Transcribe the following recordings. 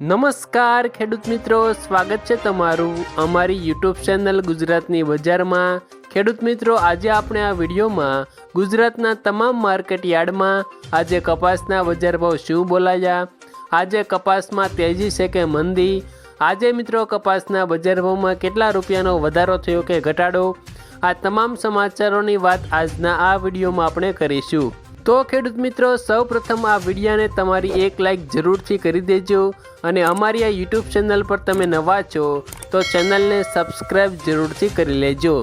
નમસ્કાર ખેડૂત મિત્રો, સ્વાગત છે તમારું અમારી યુટ્યુબ ચેનલ ગુજરાતની બજારમાં. ખેડૂત મિત્રો, આજે આપણે આ વિડીયોમાં ગુજરાતના તમામ માર્કેટ યાર્ડમાં આજે કપાસના બજાર ભાવ શું બોલાયા? આજે કપાસમાં તેજી છે કે મંદી? આજે મિત્રો, કપાસના બજાર ભાવમાં કેટલા રૂપિયાનો વધારો થયો કે ઘટાડો? આ તમામ સમાચારોની વાત આજના આ વિડીયોમાં આપણે કરીશું. તો ખેડૂત મિત્રો સૌ પ્રથમ આ વિડીયાને તમારી એક લાઇક જરૂરથી કરી દેજો અને અમારી આ યુટ્યુબ ચેનલ પર તમે નવા છો, તો ચેનલને સબસ્ક્રાઈબ જરૂરથી કરી લેજો.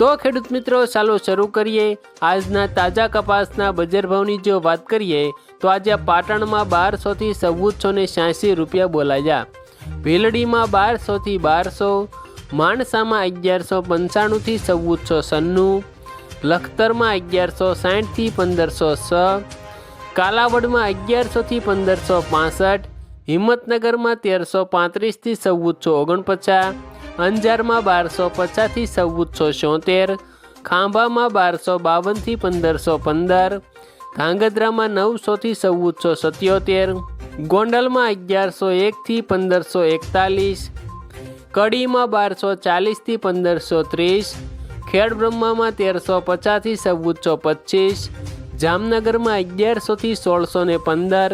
તો ખેડૂત મિત્રો, ચાલો શરૂ કરીએ. આજના તાજા કપાસના બજાર ભાવની જો વાત કરીએ, તો આજે પાટણમાં બારસોથી ચૌદસો ને છ્યાસી રૂપિયા બોલાયા. ભીલડીમાં બારસોથી બારસો માણસામાં અગિયારસો પંચાણુંથી ચૌદસો સન્નું લખતરમાં અગિયારસો સાઠથી પંદરસો છ, કાલાવડમાં અગિયારસોથી પંદરસો પાસઠ, હિંમતનગરમાં તેરસો પાંત્રીસથી ચૌદસો ઓગણપચાસ, અંજારમાં બારસો પચાસથી ચૌદસો છોતેર, ખાંભામાં બારસો બાવનથી પંદરસો પંદર, ધાંગધ્રામાં નવસોથી ચૌદસો સત્યોતેર, ગોંડલમાં અગિયારસો એકથી પંદરસો એકતાલીસ, કડીમાં બારસો ચાલીસથી પંદરસો ત્રીસ ખેડબ્રહ્મામાં તેરસો પચાસથી ચૌદસો પચીસ, જામનગરમાં અગિયારસોથી સોળસો ને પંદર,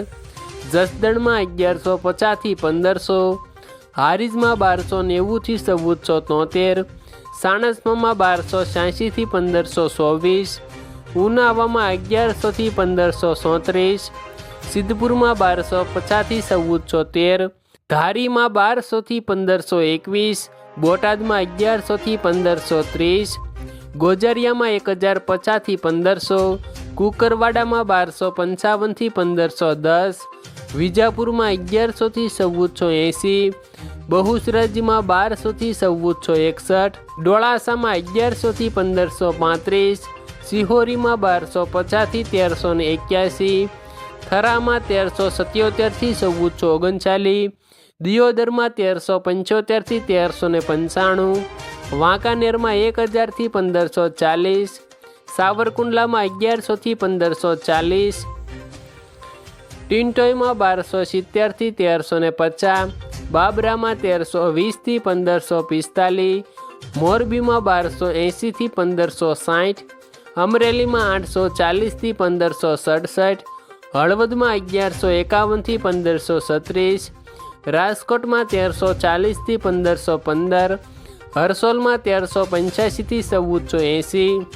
જસદણમાં અગિયારસો પચાસથી પંદરસો, હારીજમાં બારસો નેવુંથી ચૌદસો તોતેર, સાણસમાં બારસો છ્યાસીથી પંદરસો ચોવીસ, ઉનાવામાં અગિયારસોથી પંદરસો સોત્રીસ, સિદ્ધપુરમાં બારસો પચાસથી ચૌદસો તેર, ધારીમાં બારસોથી પંદરસો એકવીસ બોટાદમાં અગિયારસોથી પંદરસો ત્રીસ, ગોજરિયામાં એક હજાર પચાસથી પંદરસો, કુકરવાડામાં બારસો પંચાવનથી પંદરસો દસ, વિજાપુરમાં અગિયારસોથી ચૌદસો એંસી, બહુસરાજીમાં બારસોથી ચૌદસો એકસઠ, ડોળાસામાં અગિયારસોથી પંદરસો પાંત્રીસ, સિહોરીમાં બારસો પચાસથી તેરસો ને એક્યાસી, થરામાં તેરસો સત્યોતેરથી ચૌદસો ઓગણચાલીસ દિયોદરમાં તેરસો પંચોતેરથી તેરસો ને પંચાણું, વાંકાનેરમાં એક હજારથી પંદરસો ચાલીસ, સાવરકુંડલામાં અગિયારસોથી પંદરસો ચાલીસ ટિન્ટોયમાં બારસો સિત્તેરથી તેરસો ને પચાસ, બાબરામાં તેરસો વીસથી પંદરસો પિસ્તાલીસ, મોરબીમાં બારસો એંશીથી પંદરસો સાઠ, અમરેલીમાં આઠસો ચાલીસથી પંદરસો સડસઠ, હળવદમાં અગિયારસો એકાવનથી પંદરસો છત્રીસ રાજકોટમાં તેરસો ચાલીસથી પંદરસો પંદર, હરસોલમાં તેરસો પંચ્યાસીથી ચૌદસો એંસી,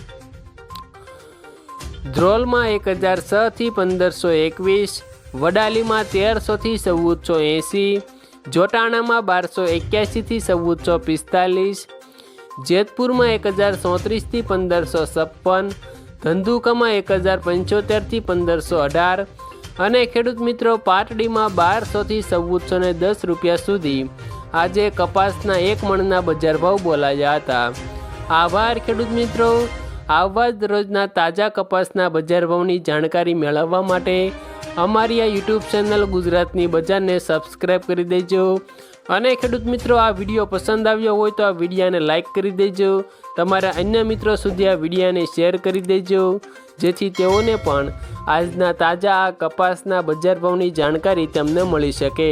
ધ્રોલમાં એક હજાર છથી પંદરસો એકવીસ, વડાલીમાં તેરસોથી ચૌદસો એંસી, જોટાણામાં બારસો એક્યાસીથી ચૌદસો પિસ્તાલીસ, જેતપુરમાં એક હજાર ચોત્રીસથી પંદરસો છપ્પન, ધંધુકામાં એક હજાર પંચોતેરથી પંદરસો અઢાર અને ખેડૂત મિત્રો, પાટડીમાં બારસોથી ચૌદસો ને દસ રૂપિયા સુધી આજે કપાસના એક મણના બજાર ભાવ બોલાયા હતા. આભાર ખેડૂત મિત્રો. આવા જ રોજના તાજા કપાસના બજાર ભાવની જાણકારી મેળવવા માટે અમારી આ યુટ્યુબ ચેનલ ગુજરાતની બજારને સબસ્ક્રાઈબ કરી દેજો. અને ખેડૂત મિત્રો, આ વીડિયો પસંદ આવ્યો હોય તો આ વિડીયાને લાઇક કરી દેજો. તમારા અન્ય મિત્રો સુધી આ વિડીયાને શેર કરી દેજો. જેથી તેઓને પણ આજના તાજા આ કપાસના બજાર ભાવની જાણકારી તેમને મળી શકે.